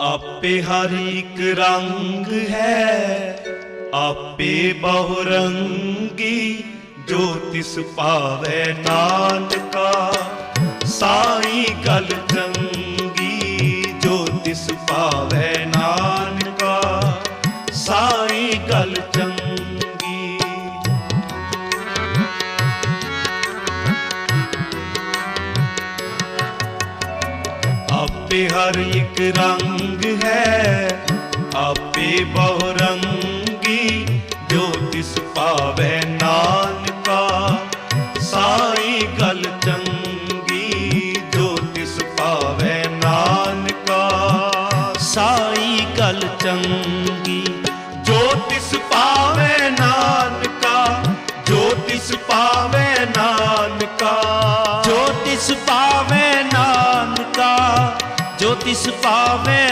ਆਪੇ ਹਰ ਇੱਕ ਰੰਗ ਹੈ, ਆਪੇ ਬਹੁ ਰੰਗੀ ਜੋ ਤਿਸ ਭਾਵੈ ਨਾਨਕਾ। ਸਾਈ ਗਲ ਚੰਗੀ, ਜੋ ਤਿਸ ਭਾਵੈ ਨਾਨਕਾ। ਸਾਈ ਗਲ ਚੰਗੀ ਆਪੇ ਹਰ ਇੱਕ ਰੰਗ ਹੈ। ਆਪੇ ਬਹੁ ਰੰਗੀ ਜੋ ਤਿਸ ਭਾਵੈ ਨਾਨਕਾ। ਸਾਈ ਗਲ ਚੰਗੀ ਜੋ ਤਿਸ ਭਾਵੈ ਨਾਨਕਾ। ਸਾਈ ਗਲ ਚੰਗੀ ਜੋ ਤਿਸ ਪਾਵੈ ਨਾਨਕਾ। ਜੋ ਤਿਸ ਪਾਵੈ ਨਾਨਕਾ। ਜੋ ਤਿਸ ਪਾਵੇ ਤਿਸ ਪਾਵੇ